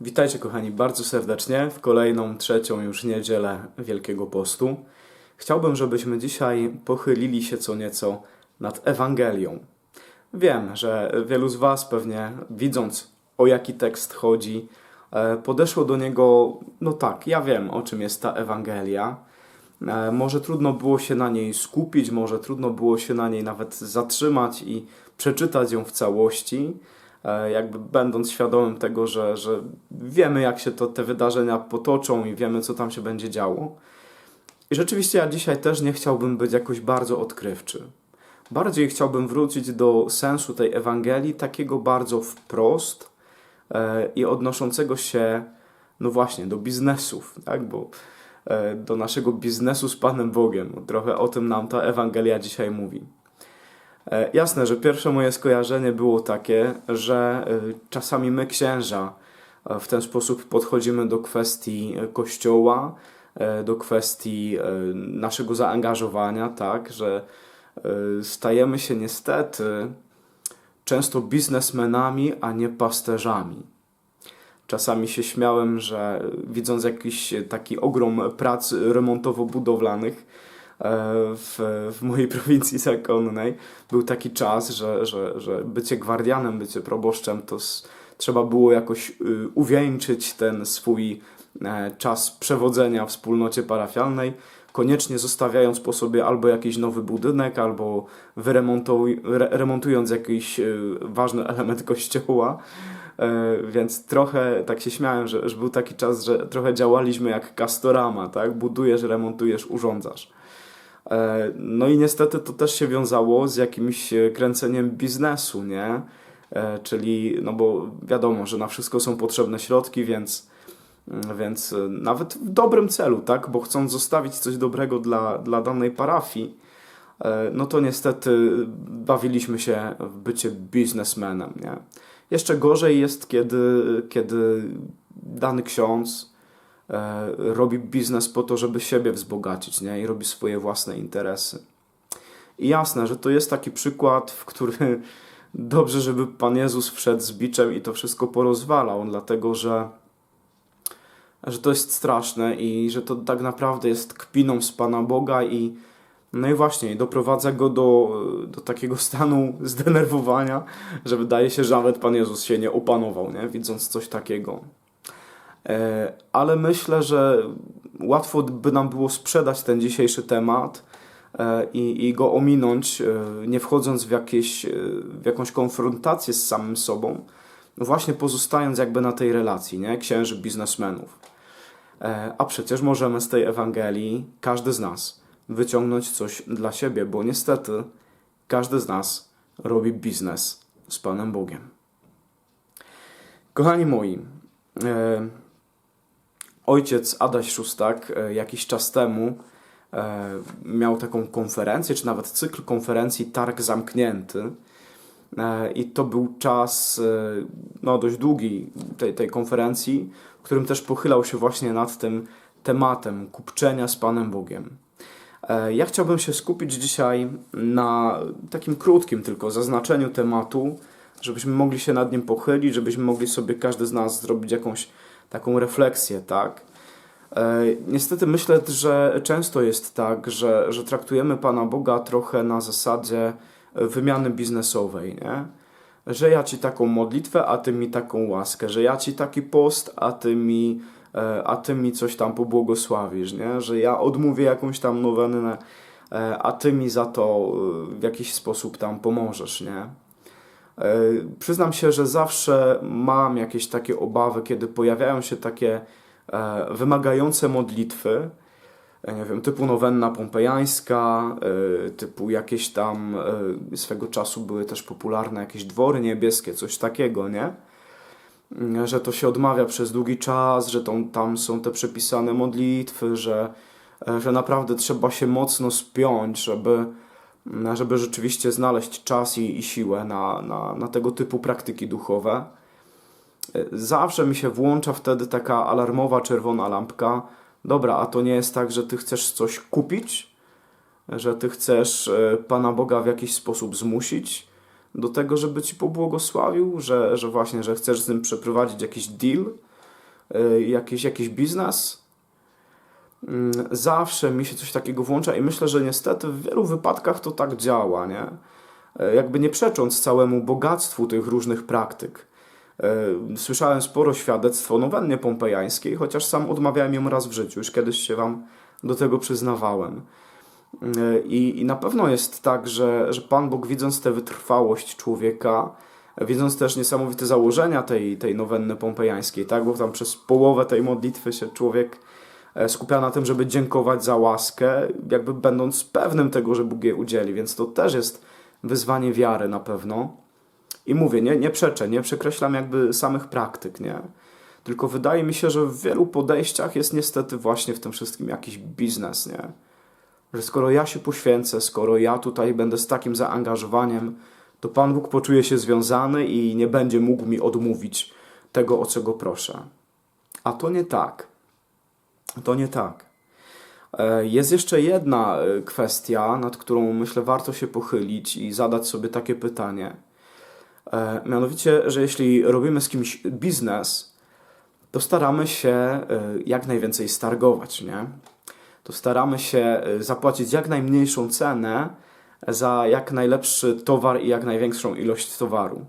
Witajcie kochani bardzo serdecznie w kolejną, trzecią już niedzielę Wielkiego Postu. Chciałbym, żebyśmy dzisiaj pochylili się co nieco nad Ewangelią. Wiem, że wielu z Was pewnie widząc o jaki tekst chodzi, e, podeszło do niego, no tak, ja wiem o czym jest ta Ewangelia. E, Może trudno było się na niej skupić, może trudno było się na niej nawet zatrzymać i przeczytać ją w całości, jakby będąc świadomym tego, że, że wiemy, jak się to te wydarzenia potoczą i wiemy, co tam się będzie działo. I rzeczywiście ja dzisiaj też nie chciałbym być jakoś bardzo odkrywczy. Bardziej chciałbym wrócić do sensu tej Ewangelii, takiego bardzo wprost e, i odnoszącego się, no właśnie, do biznesów, tak? Bo e, do naszego biznesu z Panem Bogiem. Trochę o tym nam ta Ewangelia dzisiaj mówi. E, Jasne, że pierwsze moje skojarzenie było takie, że e, czasami my, księża, e, w ten sposób podchodzimy do kwestii kościoła, do kwestii naszego zaangażowania, tak, że stajemy się niestety często biznesmenami, a nie pasterzami. Czasami się śmiałem, że widząc jakiś taki ogrom prac remontowo-budowlanych w, w mojej prowincji zakonnej, był taki czas, że, że, że bycie gwardianem, bycie proboszczem, to s- trzeba było jakoś y, uwieńczyć ten swój e, czas przewodzenia w wspólnocie parafialnej, koniecznie zostawiając po sobie albo jakiś nowy budynek, albo remontując jakiś y, ważny element kościoła. E, Więc trochę tak się śmiałem, że, że był taki czas, że trochę działaliśmy jak Castorama, tak? Budujesz, remontujesz, urządzasz. E, No i niestety to też się wiązało z jakimś e, kręceniem biznesu, nie? E, Czyli, no bo wiadomo, że na wszystko są potrzebne środki, więc, mm, więc nawet w dobrym celu, tak? Bo chcąc zostawić coś dobrego dla, dla danej parafii, no to niestety bawiliśmy się w bycie biznesmenem, nie? Jeszcze gorzej jest, kiedy, kiedy dany ksiądz robi biznes po to, żeby siebie wzbogacić, nie? I robi swoje własne interesy. I jasne, że to jest taki przykład, w który dobrze, żeby Pan Jezus wszedł z biczem i to wszystko porozwalał, dlatego że, że to jest straszne i że to tak naprawdę jest kpiną z Pana Boga i no i właśnie, doprowadza go do, do takiego stanu zdenerwowania, że wydaje się, że nawet Pan Jezus się nie opanował, nie? widząc coś takiego. E, Ale myślę, że łatwo by nam było sprzedać ten dzisiejszy temat e, i, i go ominąć, e, nie wchodząc w, jakieś, w jakąś konfrontację z samym sobą, no właśnie pozostając jakby na tej relacji, nie? księży biznesmenów. A przecież możemy z tej Ewangelii, każdy z nas, wyciągnąć coś dla siebie, bo niestety każdy z nas robi biznes z Panem Bogiem. Kochani moi, ojciec Adaś Szustak e, jakiś czas temu e, miał taką konferencję, czy nawet cykl konferencji Targ Zamknięty. E, I to był czas no, dość długi tej, tej konferencji, w którym też pochylał się właśnie nad tym tematem kupczenia z Panem Bogiem. Ja chciałbym się skupić dzisiaj na takim krótkim tylko zaznaczeniu tematu, żebyśmy mogli się nad nim pochylić, żebyśmy mogli sobie każdy z nas zrobić jakąś taką refleksję, tak? E, Niestety myślę, że często jest tak, że, że traktujemy Pana Boga trochę na zasadzie wymiany biznesowej, nie? Że ja Ci taką modlitwę, a Ty mi taką łaskę, że ja Ci taki post, a Ty mi, e, a ty mi coś tam pobłogosławisz, nie? Że ja odmówię jakąś tam nowennę, e, a Ty mi za to w jakiś sposób tam pomożesz, nie? E, Przyznam się, że zawsze mam jakieś takie obawy, kiedy pojawiają się takie e, wymagające modlitwy, e, nie wiem, typu nowenna pompejańska, typu jakieś tam swego czasu były też popularne jakieś dwory niebieskie, coś takiego, nie? Że to się odmawia przez długi czas, że tą, tam są te przepisane modlitwy, że, że naprawdę trzeba się mocno spiąć, żeby, żeby rzeczywiście znaleźć czas i, i siłę na, na, na tego typu praktyki duchowe. E, Zawsze mi się włącza wtedy taka alarmowa czerwona lampka. Dobra, a to nie jest tak, że ty chcesz coś kupić, że ty chcesz e, Pana Boga w jakiś sposób zmusić do tego, żeby ci pobłogosławił, że, że właśnie, że chcesz z nim przeprowadzić jakiś deal, y, jakiś, jakiś biznes. Mm, Zawsze mi się coś takiego włącza i myślę, że niestety w wielu wypadkach to tak działa, nie? E, Jakby nie przecząc całemu bogactwu tych różnych praktyk. E, Słyszałem sporo świadectw o nowennie pompejańskiej, chociaż sam odmawiałem ją raz w życiu, już kiedyś się wam do tego przyznawałem. E, I, I na pewno jest tak, że, że Pan Bóg, widząc tę wytrwałość człowieka, widząc też niesamowite założenia tej, tej nowenny pompejańskiej, tak? bo tam przez połowę tej modlitwy się człowiek skupia na tym, żeby dziękować za łaskę, jakby będąc pewnym tego, że Bóg je udzieli, więc to też jest wyzwanie wiary na pewno. I mówię, nie, nie przeczę, nie przekreślam jakby samych praktyk, nie? Tylko wydaje mi się, że w wielu podejściach jest niestety właśnie w tym wszystkim jakiś biznes, nie? Że skoro ja się poświęcę, skoro ja tutaj będę z takim zaangażowaniem, to Pan Bóg poczuje się związany i nie będzie mógł mi odmówić tego, o co go proszę. A to nie tak. To nie tak. E, Jest jeszcze jedna e, kwestia, nad którą myślę warto się pochylić i zadać sobie takie pytanie. E, Mianowicie, że jeśli robimy z kimś biznes, to staramy się jak najwięcej stargować, nie? To staramy się zapłacić jak najmniejszą cenę za jak najlepszy towar i jak największą ilość towaru.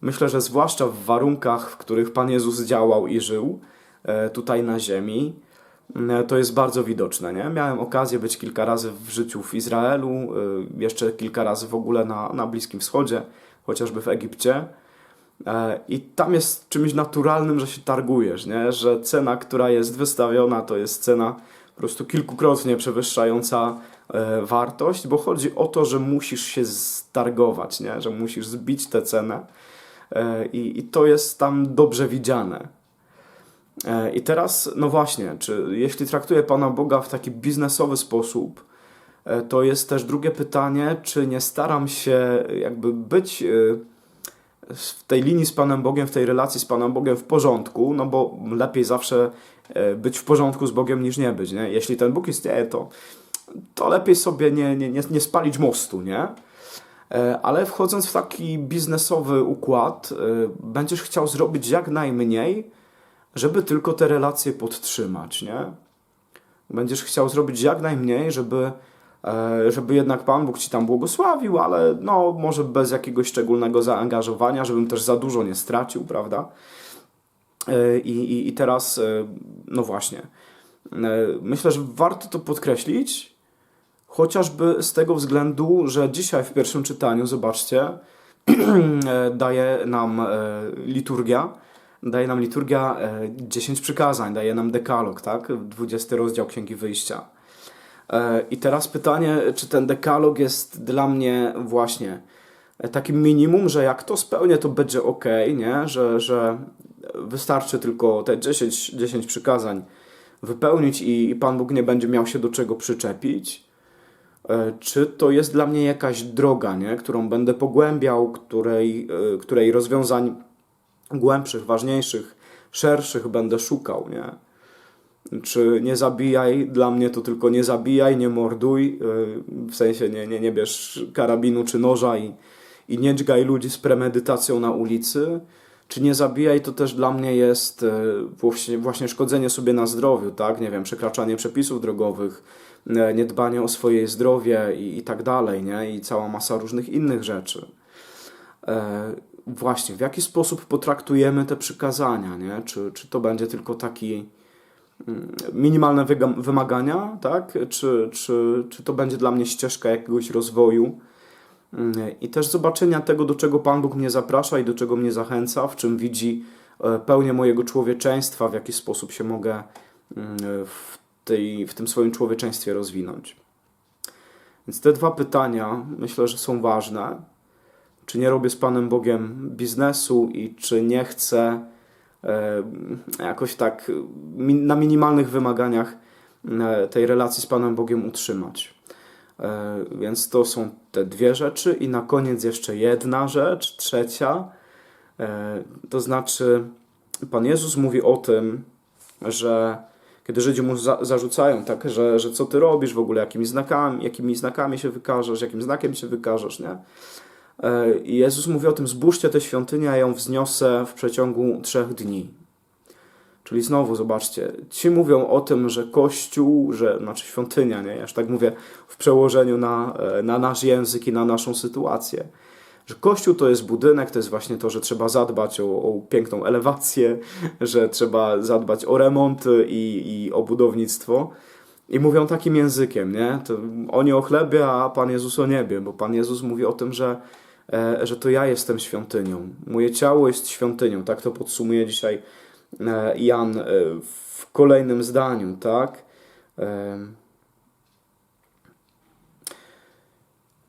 Myślę, że zwłaszcza w warunkach, w których Pan Jezus działał i żył tutaj na ziemi, to jest bardzo widoczne. Nie? Miałem okazję być kilka razy w życiu w Izraelu, e, jeszcze kilka razy w ogóle na, na Bliskim Wschodzie, chociażby w Egipcie. E, I tam jest czymś naturalnym, że się targujesz, nie? że cena, która jest wystawiona, to jest cena po prostu kilkukrotnie przewyższająca e, wartość, bo chodzi o to, że musisz się stargować, nie? że musisz zbić tę cenę e, i, i to jest tam dobrze widziane. E, I teraz, no właśnie, czy jeśli traktuję Pana Boga w taki biznesowy sposób, e, to jest też drugie pytanie, czy nie staram się jakby być e, w tej linii z Panem Bogiem, w tej relacji z Panem Bogiem w porządku, no bo lepiej zawsze być w porządku z Bogiem niż nie być, nie? Jeśli ten Bóg istnieje, to, to lepiej sobie nie, nie, nie, nie spalić mostu, nie? Ale wchodząc w taki biznesowy układ, będziesz chciał zrobić jak najmniej, żeby tylko te relacje podtrzymać, nie? Będziesz chciał zrobić jak najmniej, żeby, e, żeby jednak Pan Bóg ci tam błogosławił, ale no, może bez jakiegoś szczególnego zaangażowania, żebym też za dużo nie stracił, prawda? E, I, i, i teraz, e, no właśnie, myślę, że warto to podkreślić, chociażby z tego względu, że dzisiaj w pierwszym czytaniu, zobaczcie, daje nam liturgia, daje nam liturgia e, 10 przykazań, daje nam dekalog, tak? 20 rozdział Księgi Wyjścia. E, I teraz pytanie, czy ten dekalog jest dla mnie właśnie e, takim minimum, że jak to spełnię, to będzie ok, nie? Że, że wystarczy tylko te 10, 10 przykazań wypełnić i, i Pan Bóg nie będzie miał się do czego przyczepić. E, Czy to jest dla mnie jakaś droga, nie? którą będę pogłębiał, której, e, której rozwiązań głębszych, ważniejszych, szerszych będę szukał, nie? Czy nie zabijaj, dla mnie to tylko nie zabijaj, nie morduj, yy, w sensie nie, nie, nie bierz karabinu czy noża i, i nie dźgaj ludzi z premedytacją na ulicy. Czy nie zabijaj, to też dla mnie jest yy, właśnie, właśnie szkodzenie sobie na zdrowiu, tak? Nie wiem, przekraczanie przepisów drogowych, yy, niedbanie o swoje zdrowie i, i tak dalej, nie? I cała masa różnych innych rzeczy. Właśnie, w jaki sposób potraktujemy te przykazania, nie? Czy, czy to będzie tylko taki mm, minimalne wymagania, tak? Czy, czy, czy to będzie dla mnie ścieżka jakiegoś rozwoju? Mm, I też zobaczenia tego, do czego Pan Bóg mnie zaprasza i do czego mnie zachęca, w czym widzi e, pełnię mojego człowieczeństwa, w jaki sposób się mogę mm, w, tej, w tym swoim człowieczeństwie rozwinąć. Więc te dwa pytania myślę, że są ważne czy nie robię z Panem Bogiem biznesu i czy nie chcę e, jakoś tak na minimalnych wymaganiach e, tej relacji z Panem Bogiem utrzymać. E, więc to są te dwie rzeczy i na koniec jeszcze jedna rzecz, trzecia. To znaczy Pan Jezus mówi o tym, że kiedy Żydzi mu za, zarzucają, tak, że, że co ty robisz w ogóle, jakimi znakami, jakimi znakami się wykażesz, jakim znakiem się wykażesz, nie? E, I Jezus mówi o tym, zbóżcie tę świątynię, a ją wzniosę w przeciągu trzech dni. Czyli znowu zobaczcie, ci mówią o tym, że kościół, że znaczy świątynia, nie? Ja tak mówię w przełożeniu na, e, na nasz język i na naszą sytuację. Że kościół to jest budynek, to jest właśnie to, że trzeba zadbać o, o piękną elewację, że trzeba zadbać o remonty i, i o budownictwo. I mówią takim językiem, nie? To oni o chlebie, a Pan Jezus o niebie, bo Pan Jezus mówi o tym, że, że to ja jestem świątynią. Moje ciało jest świątynią. Tak to podsumuje dzisiaj e, Jan e, w kolejnym zdaniu, tak? E,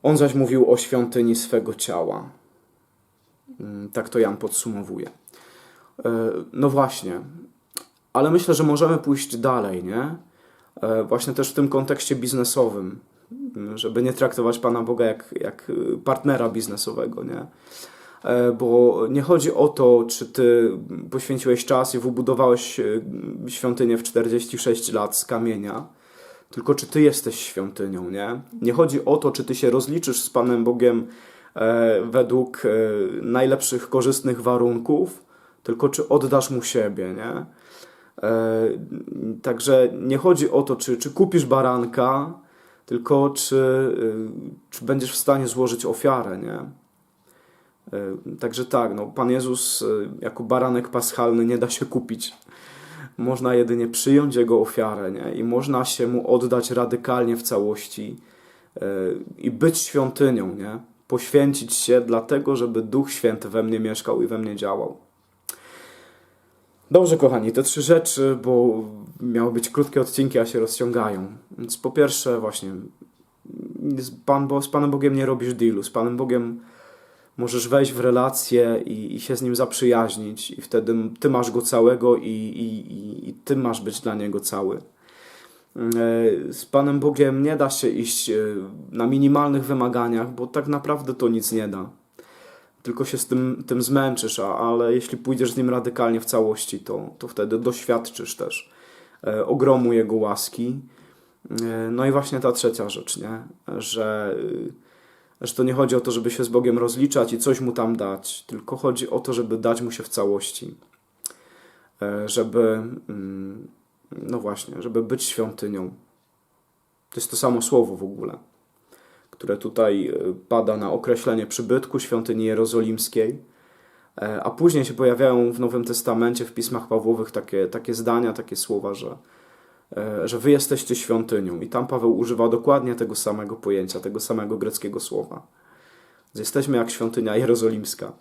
On zaś mówił o świątyni swego ciała. Mm, Tak to Jan podsumowuje. E, No właśnie, ale myślę, że możemy pójść dalej, nie? E, Właśnie też w tym kontekście biznesowym, żeby nie traktować Pana Boga jak, jak y, partnera biznesowego, nie? E, Bo nie chodzi o to, czy ty poświęciłeś czas i wybudowałeś y, świątynię w 46 lat z kamienia, tylko czy ty jesteś świątynią, nie? Nie chodzi o to, czy ty się rozliczysz z Panem Bogiem e, według e, najlepszych, korzystnych warunków, tylko czy oddasz Mu siebie, nie? Także nie chodzi o to, czy, czy kupisz baranka, tylko czy, y, czy będziesz w stanie złożyć ofiarę, nie? E, Także tak, no, Pan Jezus y, jako baranek paschalny nie da się kupić. Można jedynie przyjąć Jego ofiarę, nie? I można się Mu oddać radykalnie w całości i być świątynią, nie? Poświęcić się dlatego, żeby Duch Święty we mnie mieszkał i we mnie działał. Dobrze, kochani, te trzy rzeczy, bo miały być krótkie odcinki, a się rozciągają. Więc po pierwsze, właśnie, z, Pan, bo z Panem Bogiem nie robisz dealu. Z Panem Bogiem możesz wejść w relację i, i się z nim zaprzyjaźnić, i wtedy ty masz go całego, i, i, i- i ty masz być dla niego cały. E, Z Panem Bogiem nie da się iść e, na minimalnych wymaganiach, bo tak naprawdę to nic nie da tylko się z tym, tym zmęczysz, a, ale jeśli pójdziesz z nim radykalnie w całości, to, to wtedy doświadczysz też e, ogromu jego łaski. E, no i właśnie ta trzecia rzecz, nie? Że, y, że to nie chodzi o to, żeby się z Bogiem rozliczać i coś mu tam dać, tylko chodzi o to, żeby dać mu się w całości. E, żeby, mm, no właśnie, żeby być świątynią. To jest to samo słowo w ogóle które tutaj e, pada na określenie przybytku świątyni jerozolimskiej, E, a później się pojawiają w Nowym Testamencie, w pismach Pawłowych takie, takie zdania, takie słowa, że, e, że wy jesteście świątynią. I tam Paweł używa dokładnie tego samego pojęcia, tego samego greckiego słowa. Że jesteśmy jak świątynia jerozolimska.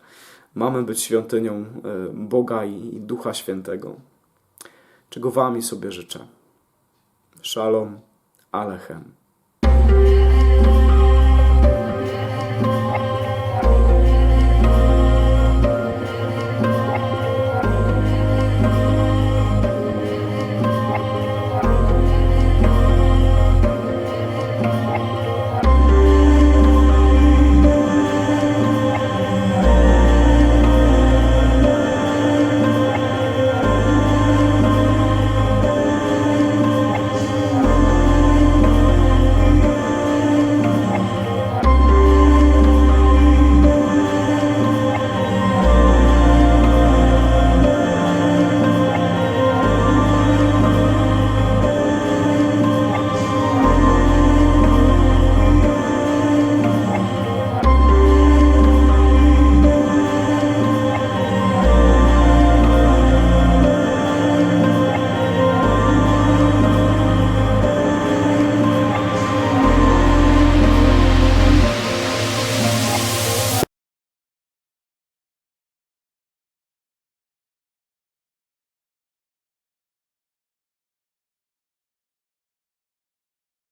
Mamy być świątynią Boga i Ducha Świętego. Czego wami sobie życzę. Shalom Alechem.